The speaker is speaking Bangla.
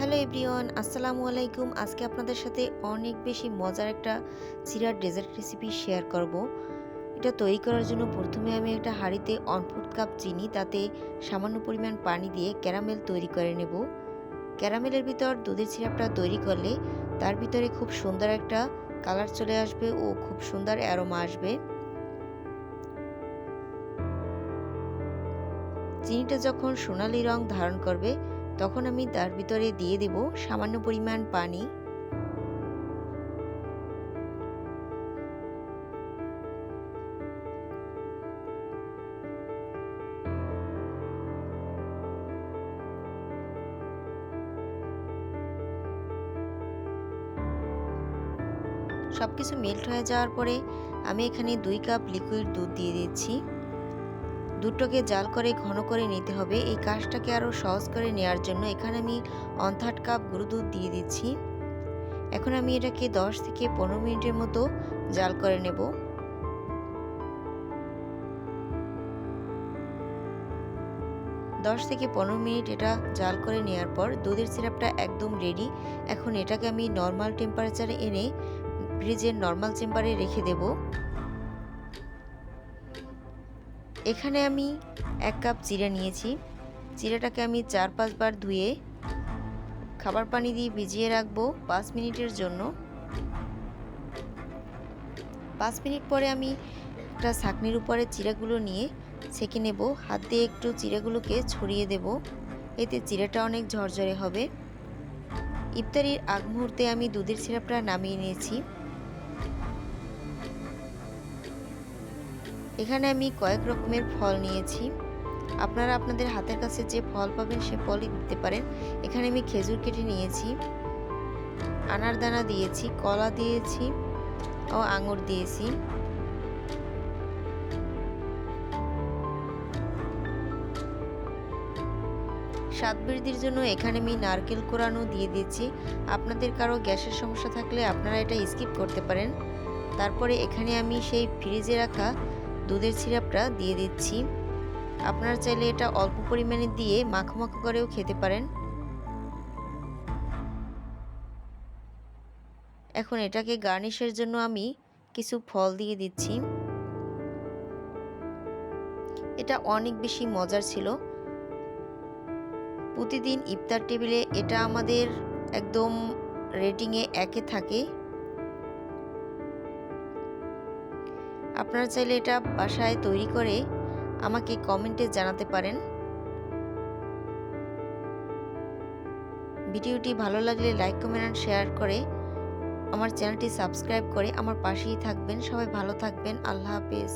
হ্যালো এভরিওয়ান, আসসালামু আলাইকুম। আজকে আপনাদের সাথে অনেক বেশি মজার একটা চিরার ডেজার্ট রেসিপি শেয়ার করব। এটা তৈরি করার জন্য প্রথমে আমি একটা হাঁড়িতে অনফুট কাপ চিনি, তাতে সামান্য পরিমাণ পানি দিয়ে ক্যারামেল তৈরি করে নেব। ক্যারামেলের ভিতর দুধের সিরাপটা তৈরি করলে তার ভিতরে খুব সুন্দর একটা কালার চলে আসবে ও খুব সুন্দর অ্যারোমা আসবে। চিনিটা যখন সোনালি রং ধারণ করবে তখন আমি তার ভিতরে দিয়ে দেব সামান্য পরিমাণ পানি। সব কিছু মেল্ট হয়ে যাওয়ার পরে আমি এখানে দুই কাপ লিকুইড দুধ দিয়ে দিচ্ছি। দুধটাকে জাল করে ঘন করে নিতে হবে। এই কাজটাকে আরও সহজ করে নেওয়ার জন্য এখানে আমি অন থার্ড কাপ গুঁড়ো দুধ দিয়ে দিচ্ছি। এখন আমি এটাকে 10 থেকে পনেরো মিনিটের মতো জাল করে নেব। দশ থেকে পনেরো মিনিট এটা জাল করে নেওয়ার পর দুধের সিরাপটা একদম রেডি এখন এটাকে আমি নর্মাল টেম্পারেচারে এনে ফ্রিজের নর্মাল চেম্বারে রেখে দেবো। এখানে আমি এক কাপ চিড়া নিয়েছি। চিড়াটাকে আমি চার পাঁচবার ধুয়ে খাবার পানি দিয়ে ভিজিয়ে রাখব পাঁচ মিনিটের জন্য। পাঁচ মিনিট পরে আমি একটা ছাকনির উপরে চিড়াগুলো নিয়ে ছেঁকে নেব। হাত দিয়ে একটু চিড়াগুলোকে ছড়িয়ে দেব। এতে চিড়াটা অনেক ঝরঝরে হবে। ইফতারির আগ মুহূর্তে আমি দুধের সিরাপটা নামিয়ে নিয়েছি। এখানে আমি কয়েক রকমের ফল নিয়েছি। আপনারা আপনাদের হাতের কাছে যে ফল পাবেন সে ফলই দিতে পারেন। এখানে আমি খেজুর কেটে নিয়েছি। আনার দানা দিয়েছি, কলা দিয়েছি ও আঙুর দিয়েছি। স্বাদ বৃদ্ধির জন্য এখানে আমি নারকেল কোরানো দিয়ে দিয়েছি। আপনাদের কারও গ্যাসের সমস্যা থাকলে আপনারা এটা স্কিপ করতে পারেন। তারপরে এখানে আমি সেই ফ্রিজে রাখা দুধের সিরাপটা দিয়ে দিচ্ছি। আপনারা চাইলে এটা অল্প পরিমাণে দিয়ে মাখো মাখো করেও খেতে পারেন। এখন এটাকে গার্নিশের জন্য আমি কিছু ফল দিয়ে দিচ্ছি। এটা অনেক বেশি মজার ছিল। প্রতিদিন ইফতার টেবিলে এটা আমাদের একদম রেটিংয়ে একে থাকে। আপনারা চাইলে এটা বাসায় তৈরি করে আমাকে কমেন্টে জানাতে পারেন। ভিডিওটি ভালো লাগলে লাইক, কমেন্ট শেয়ার করে আমার চ্যানেলটি সাবস্ক্রাইব করে আমার পাশেই থাকবেন। সবাই ভালো থাকবেন। আল্লাহ হাফেজ।